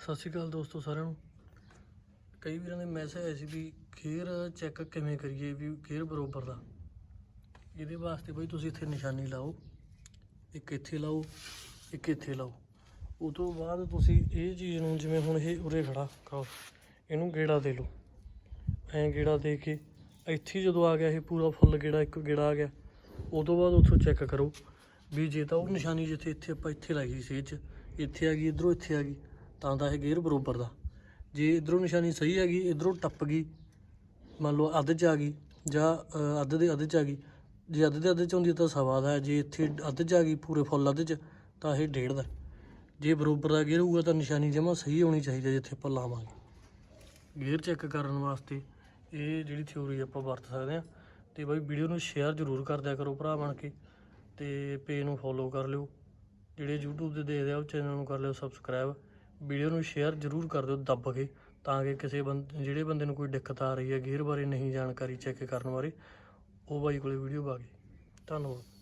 ਸਤਿ ਸ਼੍ਰੀ ਅਕਾਲ ਦੋਸਤੋ ਸਾਰਿਆਂ ਨੂੰ। ਕਈ ਵੀਰਾਂ ਦੇ ਮੈਸੇਜ ਆਏ ਸੀ ਵੀ ਖੇਰ ਚੈੱਕ ਕਿਵੇਂ ਕਰੀਏ, ਵੀ ਗੇਅਰ ਬਰੋਬਰ ਦਾ। ਇਹਦੇ ਵਾਸਤੇ ਬਈ ਤੁਸੀਂ ਇੱਥੇ ਨਿਸ਼ਾਨੀ ਲਾਓ, ਇੱਕ ਇੱਥੇ ਲਾਓ, ਇੱਕ ਇੱਥੇ ਲਾਓ। ਉਹ ਤੋਂ ਬਾਅਦ ਤੁਸੀਂ ਇਹ ਚੀਜ਼ ਨੂੰ ਜਿਵੇਂ ਹੁਣ ਇਹ ਉਰੇ ਖੜਾ ਕਰੋ ਇਹਨੂੰ ਗੇੜਾ ਦੇ ਲਓ। ਐਂ ਗੇੜਾ ਦੇ ਕੇ ਇੱਥੇ ਜਦੋਂ ਆ ਗਿਆ ਇਹ ਪੂਰਾ ਫੁੱਲ ਗੇੜਾ, ਇੱਕ ਗੇੜਾ ਆ ਗਿਆ, ਉਹ ਤੋਂ ਬਾਅਦ ਉੱਥੋਂ ਚੈੱਕ ਕਰੋ। ਵੀ ਜੇ ਤਾਂ ਉਹ ਨਿਸ਼ਾਨੀ ਜਿੱਥੇ, ਇੱਥੇ ਆਪਾਂ ਇੱਥੇ ਲਾਈ ਸੀ ਇਹ 'ਚ ਇੱਥੇ ਆ ਗਈ, ਇਧਰੋਂ ਇੱਥੇ ਆ ਗਈ। ਤਾਂ ਦਾ ਇਹ ਗੇਅਰ ਬਰੋਬਰ ਦਾ। ਜੇ ਇਧਰੋਂ ਨਿਸ਼ਾਨੀ ਸਹੀ ਹੈਗੀ, ਇਧਰੋਂ ਟੱਪ ਗਈ, ਮੰਨ ਲਓ ਅੱਧ 'ਚ ਆ ਗਈ ਜਾਂ ਅੱਧ ਦੇ ਅੱਧ 'ਚ ਆ ਗਈ, ਜੇ ਅੱਧ ਦੇ ਅੱਧ 'ਚ ਹੁੰਦੀ ਤਾਂ ਸਵਾ ਦਾ ਜੇ ਇੱਥੇ ਅੱਧ 'ਚ ਆ ਗਈ, ਪੂਰੇ ਫੁੱਲ ਅੱਧ 'ਚ, ਤਾਂ ਇਹ ਡੇਢ ਦਾ ਜੇ ਬਰੋਬਰ ਦਾ ਗੇਅਰ ਹੋਊਗਾ ਤਾਂ ਨਿਸ਼ਾਨੀ ਜਮਾ ਸਹੀ ਹੋਣੀ ਚਾਹੀਦੀ ਹੈ, ਜਿੱਥੇ ਆਪਾਂ ਲਾਵਾਂਗੇ। ਗੇਅਰ ਚੈੱਕ ਕਰਨ ਵਾਸਤੇ ਇਹ ਜਿਹੜੀ ਥਿਊਰੀ ਆਪਾਂ ਵਰਤ ਸਕਦੇ ਹਾਂ, ਤੇ ਬਾਈ ਵੀਡੀਓ ਨੂੰ ਸ਼ੇਅਰ ਜ਼ਰੂਰ ਕਰ ਦਿਆ ਕਰੋ ਭਰਾ ਬਣ ਕੇ, ਤੇ ਪੇਜ ਨੂੰ ਫੋਲੋ ਕਰ ਲਿਓ। ਜਿਹੜੇ YouTube ਤੇ ਦੇਖਦੇ ਆ, ਉਹ ਚੈਨਲ ਨੂੰ ਕਰ ਲਿਓ ਸਬਸਕ੍ਰਾਈਬ ਵੀਡੀਓ ਨੂੰ ਸ਼ੇਅਰ ਜ਼ਰੂਰ ਕਰ ਦਿਓ ਦੱਬ ਕੇ, ਤਾਂ ਕਿ ਕਿਸੇ ਬੰਦੇ, ਜਿਹੜੇ ਬੰਦੇ ਨੂੰ ਕੋਈ ਦਿੱਕਤ ਆ ਰਹੀ ਹੈ, ਗੇਅਰ ਬਾਰੇ ਨਹੀਂ ਜਾਣਕਾਰੀ ਚੈੱਕ ਕਰਨ ਬਾਰੇ, ਉਹ ਬਾਈ ਕੋਲੇ ਵੀਡੀਓ ਪਾ ਕੇ। ਧੰਨਵਾਦ।